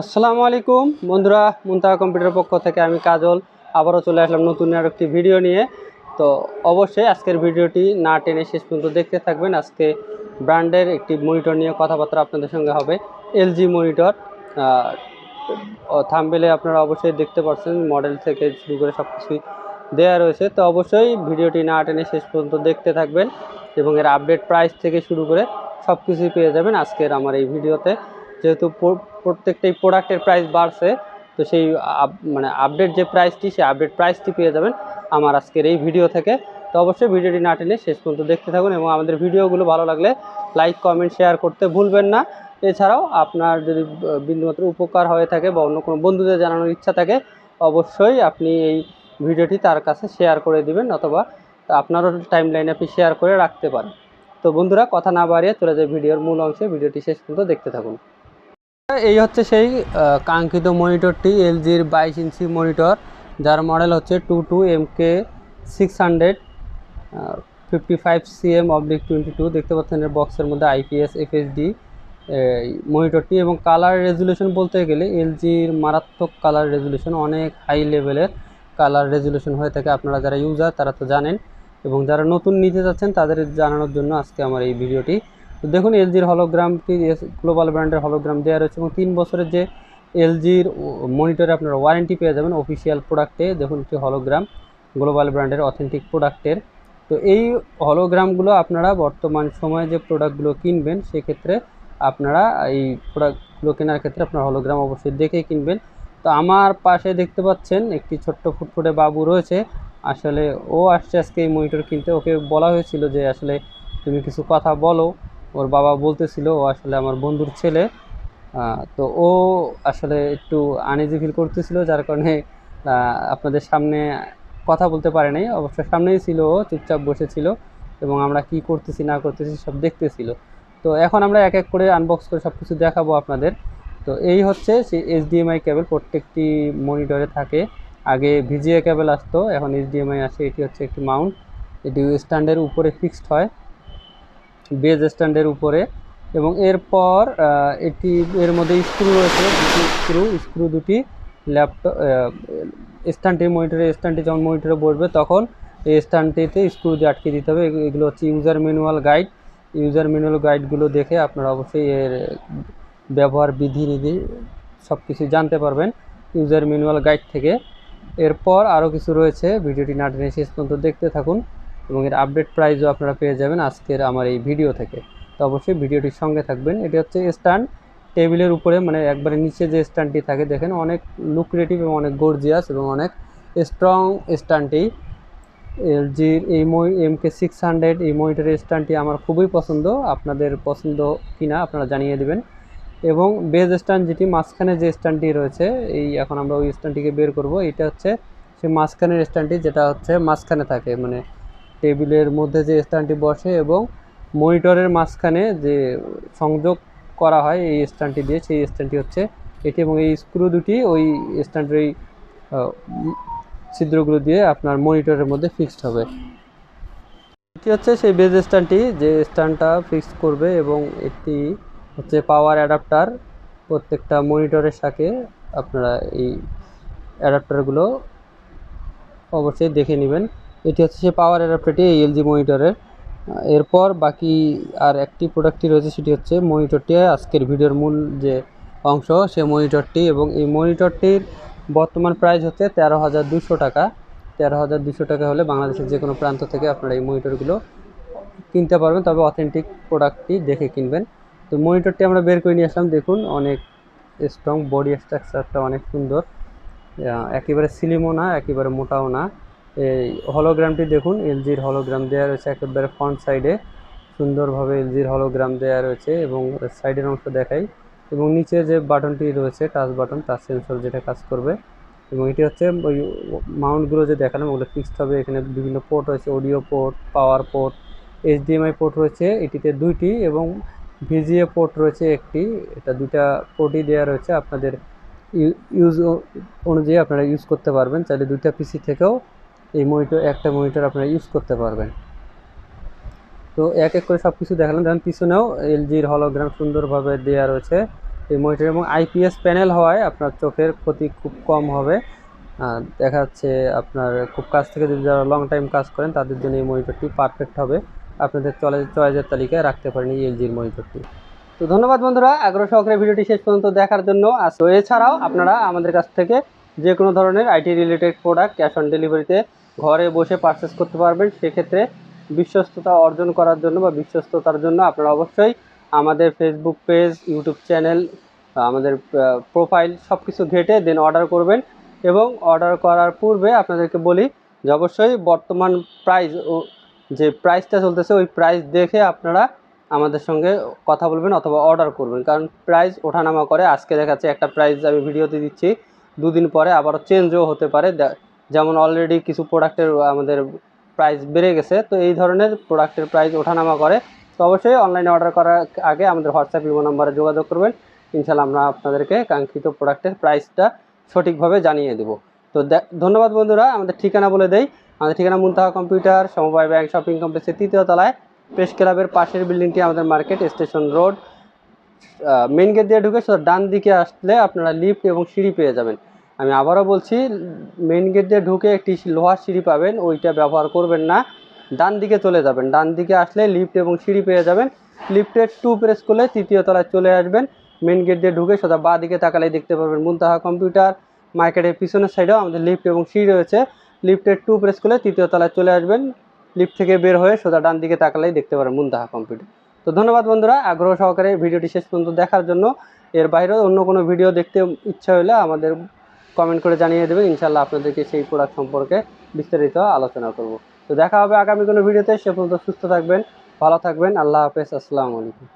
আসসালামু আলাইকুম। বন্ধুরা, মুন্তাহা কম্পিউটার পক্ষ থেকে আমি কাজল। আবারও চলে আসলাম নতুন আর একটি ভিডিও নিয়ে। তো অবশ্যই আজকের ভিডিওটি না টেনে শেষ পর্যন্ত দেখতে থাকবেন। আজকে ব্র্যান্ডের একটি মনিটর নিয়ে কথাবার্তা আপনাদের সঙ্গে হবে, এলজি মনিটর। থামবেলে আপনারা অবশ্যই দেখতে পাচ্ছেন মডেল থেকে শুরু করে সব কিছুই দেওয়া রয়েছে। তো অবশ্যই ভিডিওটি না টেনে শেষ পর্যন্ত দেখতে থাকবেন এবং এর আপডেট প্রাইস থেকে শুরু করে সব কিছুই পেয়ে যাবেন আজকের আমার এই ভিডিওতে। যেহেতু প্রত্যেকটাই প্রোডাক্টের প্রাইস বাড়ছে, তো সেই মানে আপডেট যে প্রাইসটি সেই আপডেট প্রাইসটি পেয়ে যাবেন আমার আজকের এই ভিডিও থেকে। তো অবশ্যই ভিডিওটি না টেনে শেষ পর্যন্ত দেখতে থাকুন এবং আমাদের ভিডিওগুলো ভালো লাগলে লাইক কমেন্ট শেয়ার করতে ভুলবেন না। এছাড়াও আপনার যদি বিন্দুমাত্র উপকার হয়ে থাকে বা অন্য কোনো বন্ধুদের জানানোর ইচ্ছা থাকে, অবশ্যই আপনি এই ভিডিওটি তার কাছে শেয়ার করে দিবেন অথবা আপনারও টাইম লাইনে আপনি শেয়ার করে রাখতে পারেন। তো বন্ধুরা, কথা না বাড়িয়ে চলে যায় ভিডিওর মূল অংশে। ভিডিওটি শেষ পর্যন্ত দেখতে থাকুন। এই হচ্ছে সেই কাঙ্ক্ষিত মনিটরটি, এলজির বাইশ ইঞ্চি মনিটর, যার মডেল হচ্ছে two two M K six hundred fifty five CM oblique twenty two দেখতে পাচ্ছেন এর বক্সের মধ্যে আইপিএস এফএসডি মনিটরটি এবং কালার রেজুলেশন বলতে গেলে এলজির মারাত্মক কালার রেজুলেশন অনেক হাই লেভেলের কালার রেজুলেশন হয়ে থাকে আপনারা যারা ইউজার তারা তো জানেন। এবং যারা নতুন নিতে যাচ্ছেন, তাদের জানানোর জন্য আজকে আমার এই ভিডিওটি তো দেখুন, এলজির হলোগ্রামটি গ্লোবাল ব্র্যান্ডের হলোগ্রাম দেওয়া রয়েছে এবং তিন বছরের যে এলজির মনিটরে আপনারা ওয়ারেন্টি পেয়ে যাবেন অফিসিয়াল প্রোডাক্টে দেখুন, একটি হলোগ্রাম গ্লোবাল ব্র্যান্ডের অথেন্টিক প্রোডাক্টের তো এই হলোগ্রামগুলো আপনারা বর্তমান সময়ে যে প্রোডাক্টগুলো কিনবেন, সেক্ষেত্রে আপনারা এই প্রোডাক্টগুলো কেনার ক্ষেত্রে আপনার হলোগ্রাম অবশ্যই দেখেই কিনবেন। তো আমার পাশে দেখতে পাচ্ছেন একটি ছোট্ট ফুটফুটে বাবু রয়েছে। আসলে ও আসছে আজকে এই মনিটর কিনতে। ওকে বলা হয়েছিল যে, আসলে তুমি কিছু কথা বলো। ওর বাবা বলতেছিল, ও আসলে আমার বন্ধুর ছেলে। তো ও আসলে একটু আনইজি ফিল করতেছিল, যার কারণে আপনাদের সামনে কথা বলতে পারে নাই। অবশ্য সামনেই ছিল ও, চুপচাপ বসেছিল এবং আমরা কি করতেছি, না করতেছি সব দেখতেছিল। তো এখন আমরা এক এক করে আনবক্স করে সব কিছু দেখাবো আপনাদের। তো এই হচ্ছে সেই এইচডিএমআই কেবল প্রত্যেকটি মনিটরে থাকে। আগে ভিজিএ কেবল আসতো, এখন এইচডিএমআই আসে, এটি হচ্ছে একটি মাউন্ট এটি স্ট্যান্ডের উপরে ফিক্সড হয়। বেজ স্ট্যান্ডের উপরে এবং এরপর এটি এর মধ্যে স্ক্রু রয়েছে, দুটি স্ক্রু স্ক্রু দুটি ল্যাপটপ স্ট্যান্ডটি মনিটরে, স্ট্যান্ডটি যখন মনিটরে বসবে তখন এই স্ট্যান্ডটিতে স্ক্রু দিয়ে আটকে দিতে হবে। এগুলো হচ্ছে user manual guide. User manual গাইডগুলো দেখে আপনারা অবশ্যই এর ব্যবহার, বিধিনিধি সব কিছু জানতে পারবেন ইউজার ম্যানুয়াল গাইড থেকে। এরপর আরও কিছু রয়েছে, ভিডিওটি না টেনে শেষ পর্যন্ত দেখতে থাকুন। এবং এর আপডেট প্রাইসও আপনারা পেয়ে যাবেন আজকের আমার এই ভিডিও থেকে। তো অবশ্যই ভিডিওটির সঙ্গে থাকবেন। এটি হচ্ছে স্ট্যান্ড টেবিলের উপরে মানে একবারে নিচে যে স্ট্যান্ডটি থাকে, দেখেন অনেক লুক্রেটিভ এবং অনেক গর্জিয়াস এবং অনেক স্ট্রং স্ট্যান্ডটি এলজির এই মই এম কে সিক্স হান্ড্রেড এই মনিটরের স্ট্যান্ডটি আমার খুবই পছন্দ। আপনাদের পছন্দ কিনা আপনারা জানিয়ে দেবেন। এবং বেজ স্ট্যান্ড যেটি, মাঝখানে যে স্ট্যান্ডটি রয়েছে, এই এখন আমরা ওই স্ট্যান্ডটিকে বের করব। এটা হচ্ছে সেই মাঝখানের স্ট্যান্ডটি যেটা হচ্ছে মাঝখানে থাকে মানে টেবিলের মধ্যে যে স্ট্যান্ডটি বসে এবং মনিটরের মাঝখানে যে সংযোগ করা হয় এই স্ট্যান্ডটি দিয়ে সেই স্ট্যান্ডটি হচ্ছে এটি এবং এই স্ক্রু দুটি ওই আহ, উম, ছিদ্রগুলো দিয়ে আপনার মনিটরের মধ্যে ফিক্সড হবে। এটি হচ্ছে সেই বেজ স্ট্যান্ডটি যে স্ট্যান্ডটা ফিক্স করবে এবং এটি হচ্ছে পাওয়ার অ্যাডাপ্টার প্রত্যেকটা মনিটরের সাথে আপনারা এই অ্যাডাপ্টারগুলো অবশ্যই দেখে নেবেন। এটি হচ্ছে সে পাওয়ার অ্যাডাপ্টারটি এই এলজি মনিটরের এরপর বাকি আর একটি প্রোডাক্টটি রয়েছে, সেটি হচ্ছে মনিটরটি আজকের ভিডিওর মূল যে অংশ সে মনিটরটি এবং এই মনিটরটির বর্তমান প্রাইস হচ্ছে তেরো হাজার দুশো টাকা। তেরো হাজার দুশো টাকা হলে বাংলাদেশের যে কোনো প্রান্ত থেকে আপনারা এই মনিটরগুলো কিনতে পারবেন। তবে অথেন্টিক প্রোডাক্টটি দেখে কিনবেন। তো মনিটরটি আমরা বের করে নিয়ে আসলাম। দেখুন, অনেক স্ট্রং বডি স্ট্রাকচারটা অনেক সুন্দর। একেবারে স্লিমও না, একেবারে মোটাও না। এই হলোগ্রামটি দেখুন, এলজির হলোগ্রাম দেওয়া রয়েছে একেবারে ফ্রন্ট সাইডে সুন্দরভাবে এলজির হলোগ্রাম দেওয়া রয়েছে এবং সাইডের অংশ দেখাই। এবং নিচে যে বাটনটি রয়েছে টাচ বাটন টাচ সেন্সর যেটা কাজ করবে। এবং এটি হচ্ছে ওই মাউন্টগুলো যে দেখালাম, ওগুলো ফিক্সড হবে। এখানে বিভিন্ন পোর্ট রয়েছে audio port power port HDMI port রয়েছে, এটিতে দুইটি এবং ভিজিএ পোর্ট রয়েছে একটি। এটা দুইটা পোর্টই দেওয়া রয়েছে। আপনাদের ইউজ অনুযায়ী আপনারা ইউজ করতে পারবেন। চাইলে দুইটা পিসি থেকেও এই মনিটর একটা মনিটর আপনারা ইউজ করতে পারবেন। তো এক এক করে সব কিছু দেখালাম। যেমন পিছনেও এলজির হলোগ্রাম সুন্দরভাবে দেওয়া রয়েছে। এই মনিটর এবং আইপিএস প্যানেল হওয়ায় আপনার চোখের ক্ষতি খুব কম হবে। দেখা যাচ্ছে আপনার খুব কাছ থেকে যদি যারা লং টাইম কাজ করেন, তাদের জন্য এই মনিটরটি পারফেক্ট হবে। আপনাদের চলে, চয়েসের তালিকায় রাখতে পারেন এই এলজির মনিটরটি তো ধন্যবাদ বন্ধুরা। আগ্রহ সহকারে ভিডিওটি শেষ পর্যন্ত দেখার জন্য। আর এছাড়াও আপনারা আমাদের কাছ থেকে যে কোনো ধরনের IT related product cash on ডেলিভারিতে ঘরে বসে পারচেস করতে পারবেন, সেক্ষেত্রে বিশ্বস্ততা অর্জন করার জন্য বা বিশ্বস্ততার জন্য আপনারা অবশ্যই আমাদের ফেসবুক পেজ ইউটিউব চ্যানেল আমাদের প্রোফাইল সব কিছু ঘেটে দেন অর্ডার করবেন এবং অর্ডার করার পূর্বে আপনাদেরকে বলি যে অবশ্যই বর্তমান প্রাইস ও যে প্রাইসটা চলতেছে ওই প্রাইস দেখে আপনারা আমাদের সঙ্গে কথা বলবেন অথবা অর্ডার করবেন। কারণ প্রাইস ওঠানামা করে। আজকে দেখাচ্ছে একটা প্রাইস আমি ভিডিওতে দিচ্ছি। দুদিন পরে আবারও চেঞ্জও হতে পারে। যেমন অলরেডি কিছু প্রোডাক্টের আমাদের প্রাইস বেড়ে গেছে, তো এই ধরনের প্রোডাক্টের প্রাইস ওঠানামা করে। তো অবশ্যই অনলাইনে অর্ডার করার আগে আমাদের হোয়াটসঅ্যাপ ইমো নাম্বারে যোগাযোগ করবেন। ইনশাল্লাহ আমরা আপনাদেরকে কাঙ্ক্ষিত প্রোডাক্টের প্রাইসটা সঠিকভাবে জানিয়ে দেব। তো ধন্যবাদ বন্ধুরা, আমাদের ঠিকানা বলে দেই। আমাদের ঠিকানা মুনতাহা কম্পিউটার, সমবায় ব্যাংক, শপিং কমপ্লেক্সের তৃতীয় তলায়। প্রেস ক্লাবের পাশের বিল্ডিংটি আমাদের market station road. Main gate দিয়ে ঢুকে সোজা ডান দিকে আসলে আপনারা লিফট এবং সিঁড়ি পেয়ে যাবেন। আমি আবারও বলছি মেন গেট দিয়ে ঢুকে একটি লোহার সিঁড়ি পাবেন, ওইটা ব্যবহার করবেন না। ডান দিকে চলে যাবেন। ডান দিকে আসলে লিফট এবং সিঁড়ি পেয়ে যাবেন। লিফটের টু প্রেস করলে তৃতীয় তলায় চলে আসবেন। মেন গেট দিয়ে ঢুকে সোজা বা দিকে তাকালেই দেখতে পাবেন মুনতাহা কম্পিউটার মার্কেটের পিছনের সাইডেও আমাদের লিফট এবং সিঁড়ি রয়েছে। লিফটের টু প্রেস করলে তৃতীয় তলায় চলে আসবেন। লিফট থেকে বের হয়ে সোজা ডান দিকে তাকালেই দেখতে পারেন মুনতাহা কম্পিউটার তো ধন্যবাদ বন্ধুরা, আগ্রহ সহকারে ভিডিওটি শেষ পর্যন্ত দেখার জন্য। এর বাইরেও অন্য কোনো ভিডিও দেখতে ইচ্ছা হলে আমাদের কমেন্ট করে জানিয়ে দেবেন। ইনশাল্লাহ আপনাদেরকে সেই প্রোডাক্ট সম্পর্কে বিস্তারিত আলোচনা করব। তো দেখা হবে আগামী কোনো ভিডিওতে। সে পর্যন্ত সুস্থ থাকবেন, ভালো থাকবেন। আল্লাহ হাফেজ, আসসালামু আলাইকুম।